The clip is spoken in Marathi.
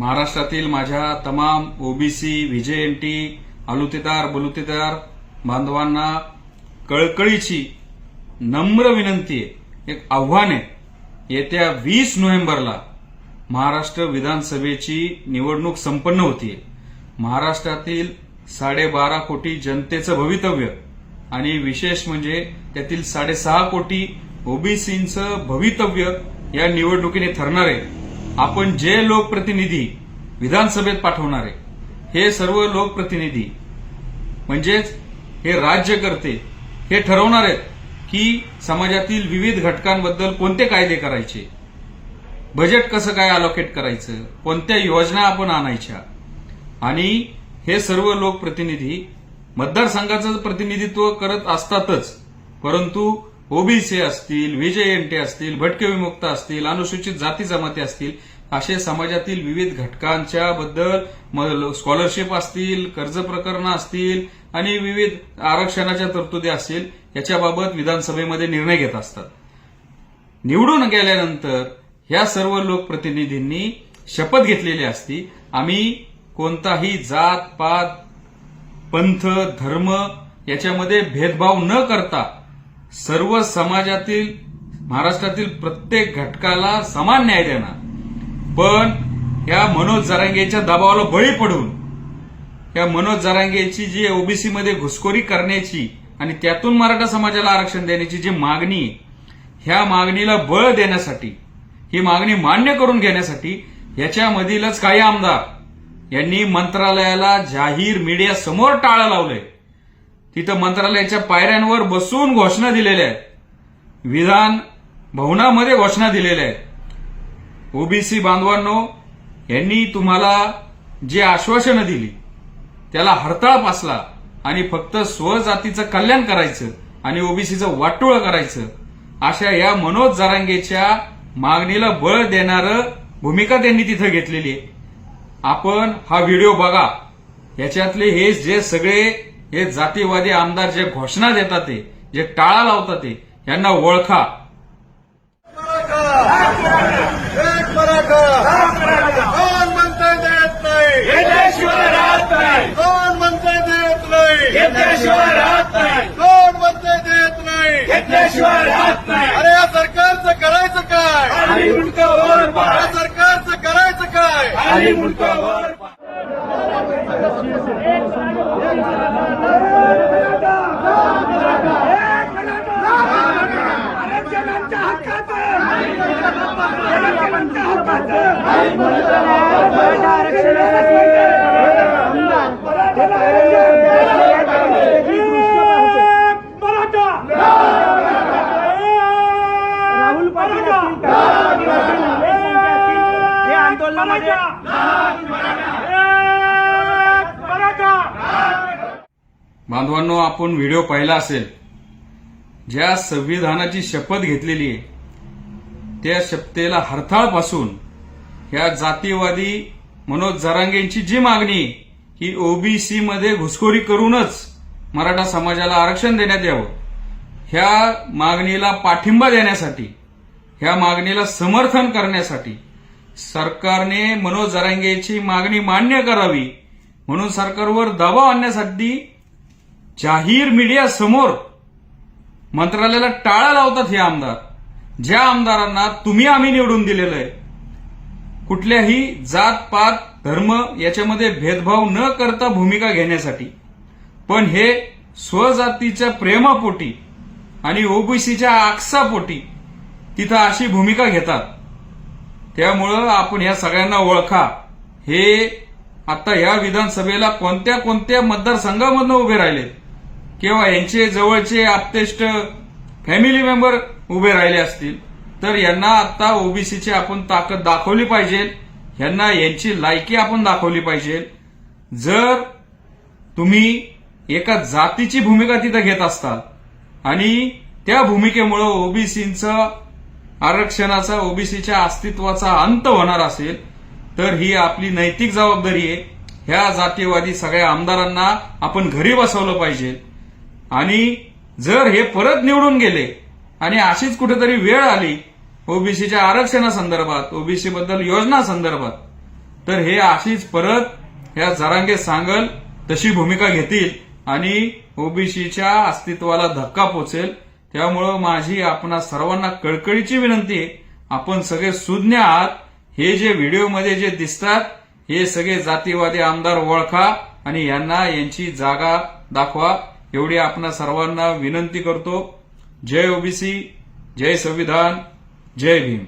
महाराष्ट्रातील माझ्या तमाम ओबीसी व्हीजेएनटी आलुतेदार बलुतेदार बांधवांना कळकळीची नम्र विनंती आहे एक आव्हान आहे. येत्या वीस नोव्हेंबरला महाराष्ट्र विधानसभेची निवडणूक संपन्न होतीये. महाराष्ट्रातील साडेबारा कोटी जनतेचं भवितव्य आणि विशेष म्हणजे त्यातील साडेसहा कोटी ओबीसींचं भवितव्य या निवडणुकीने ठरणार आहे. आपण जे लोकप्रतिनिधी विधानसभेत पाठवणारे. हे सर्व लोकप्रतिनिधी म्हणजेच हे राज्यकर्ते हे ठरवणार आहेत की समाजातील विविध घटकांबद्दल कोणते कायदे करायचे? बजेट कसं काय अलोकेट करायचं? कोणत्या योजना आपण आणायच्या? आणि हे सर्व लोकप्रतिनिधी मतदारसंघाचं प्रतिनिधित्व करत असतातच परंतु ओबीसी असतील व्हीजेएनटी असतील भटके विमुक्त असतील अनुसूचित जाती जमाती असतील असे समाजातील विविध घटकांच्या बद्दल स्कॉलरशिप असतील कर्ज प्रकरणं असतील आणि विविध आरक्षणाच्या तरतुदी असतील याच्याबाबत विधानसभेमध्ये निर्णय घेत असतात. निवडून गेल्यानंतर ह्या सर्व लोकप्रतिनिधींनी शपथ घेतलेली असती आम्ही कोणताही जात पात पंथ धर्म याच्यामध्ये भेदभाव न करता सर्व समाजातील महाराष्ट्रातील प्रत्येक घटकाला समान न्याय देणार. पण या मनोज जरांगेच्या दबावाला बळी पडून या मनोज जरांगेची जी ओबीसी मध्ये घुसखोरी करण्याची आणि त्यातून मराठा समाजाला आरक्षण देण्याची जी मागणी ह्या मागणीला बळ देण्यासाठी ही मागणी मान्य करून घेण्यासाठी याच्यामधीलच काही आमदार यांनी मंत्रालयाला जाहीर मीडिया समोर टाळं लावलंय. तिथं मंत्रालयाच्या पायऱ्यांवर बसून घोषणा दिलेल्या आहेत. विधान भवनामध्ये घोषणा दिलेल्या आहेत. ओबीसी बांधवांनो यांनी तुम्हाला जे आश्वासनं दिली त्याला हरताळ पासला आणि फक्त स्वजातीचं कल्याण करायचं आणि ओबीसीचं वाटोळं करायचं अशा या मनोज जरांगेच्या मागणीला बळ देणारं भूमिका त्यांनी तिथं घेतलेली आहे. आपण हा व्हिडिओ बघा. याच्यातले हे जे सगळे हे जातीवादी आमदार जे घोषणा देतात ते जे टाळा लावतात ते यांना ओळखा. मराठा. कोण म्हणतंय देत नाही घेतल्याशिवाय राहत नाही? कोण म्हणतंय देत नाही घेतल्याशिवाय राहत नाही? कोण म्हणतंय देत नाही घेतल्याशिवाय राहत नाही? अरे या सरकारचं करायचं काय? आणि मुंडक सरकारचं करायचं काय आणि मुंडक वर पाड राहुल पाटील असतील का? हे आंदोलनामध्ये बांधवांनो आपण व्हिडिओ पाहिला असेल ज्या संविधानाची शपथ घेतलेली आहे त्या शपथेला हरताळपासून ह्या जातीवादी मनोज जरांगेंची जी मागणी ही की ओबीसी मध्ये घुसखोरी करूनच मराठा समाजाला आरक्षण देण्यात यावं ह्या मागणीला पाठिंबा देण्यासाठी ह्या मागणीला समर्थन करण्यासाठी सरकारने मनोज जरांगेची मागणी मान्य करावी म्हणून सरकारवर दबाव आणण्यासाठी जाहीर मीडिया समोर मंत्रालयाला टाळा लावतात हे आमदार. ज्या आमदारांना तुम्ही आम्ही निवडून दिलेलं आहे कुठल्याही जात पात धर्म याच्यामध्ये भेदभाव न करता भूमिका घेण्यासाठी. पण हे स्वजातीच्या प्रेमापोटी आणि ओबीसीच्या आक्सापोटी तिथं अशी भूमिका घेतात. त्यामुळं आपण या सगळ्यांना ओळखा. हे आता या विधानसभेला कोणत्या कोणत्या मतदारसंघामधनं उभे राहिले? किंवा यांचे जवळचे आपतेष्ट फॅमिली मेंबर उभे राहिले असतील? तर यांना आता ओबीसीची आपण ताकद दाखवली पाहिजे. यांना यांची लायकी आपण दाखवली पाहिजे. जर तुम्ही एका जातीची भूमिका तिथं घेत असताल आणि त्या भूमिकेमुळे ओबीसीचं आरक्षणाचा ओबीसीच्या अस्तित्वाचा अंत होणार असेल तर ही आपली नैतिक जबाबदारी आहे. ह्या जातीवादी सगळ्या आमदारांना आपण घरी बसवलं पाहिजे. आणि जर हे परत निवडून गेले आणि अशीच कुठेतरी वेळ आली ओबीसीच्या आरक्षणासंदर्भात ओबीसी बद्दल योजना संदर्भात तर हे अशीच परत ह्या जरांगे सांगल तशी भूमिका घेतील आणि ओबीसीच्या अस्तित्वाला धक्का पोचेल. त्यामुळं माझी आपणा सर्वांना कळकळीची विनंती आहे. आपण सगळे सुज्ञ आहात. हे जे व्हिडिओमध्ये जे दिसतात हे सगळे जातीवादी आमदार ओळखा आणि यांना यांची जागा दाखवा. एवढी आपण सर्वांना विनंती करतो. जय ओबीसी जय संविधान. जय भीम